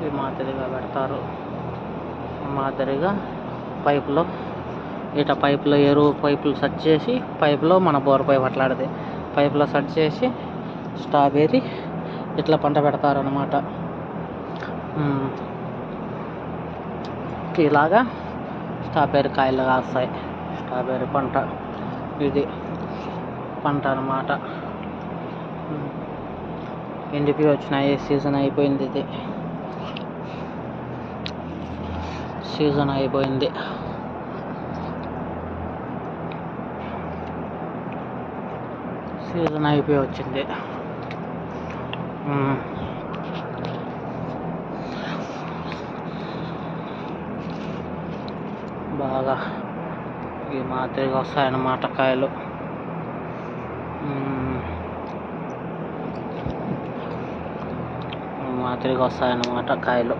ఈ మాదిరిగా పెడతారు. ఈ మాదిరిగా పైపులో ఇట పైపులో ఎరువు పైపులు సెట్ చేసి పైపులో మన బోర్ పైపు అట్లాంటిది పైపులో సెట్ చేసి స్ట్రాబెర్రీ ఇట్లా పంట పెడతారనమాట ఇలాగా స్ట్రాబెర్రీ కాయలు కాస్తాయి. స్ట్రాబెర్రీ పంట. ఇది పంట అనమాట ఎండిపి ఎండిపోయి వచ్చినాయి సీజన్ అయిపోయింది ఇది? సీజన్ అయిపోయింది. సీజన్ అయిపోయి వచ్చింది. Hmm. బాగా ఈ మాదిరిగా వస్తాయన్నమాట కాయలు. Hmm ఉమ్. ఈ మాదిరిగా వస్తాయన్నమాట కాయలు.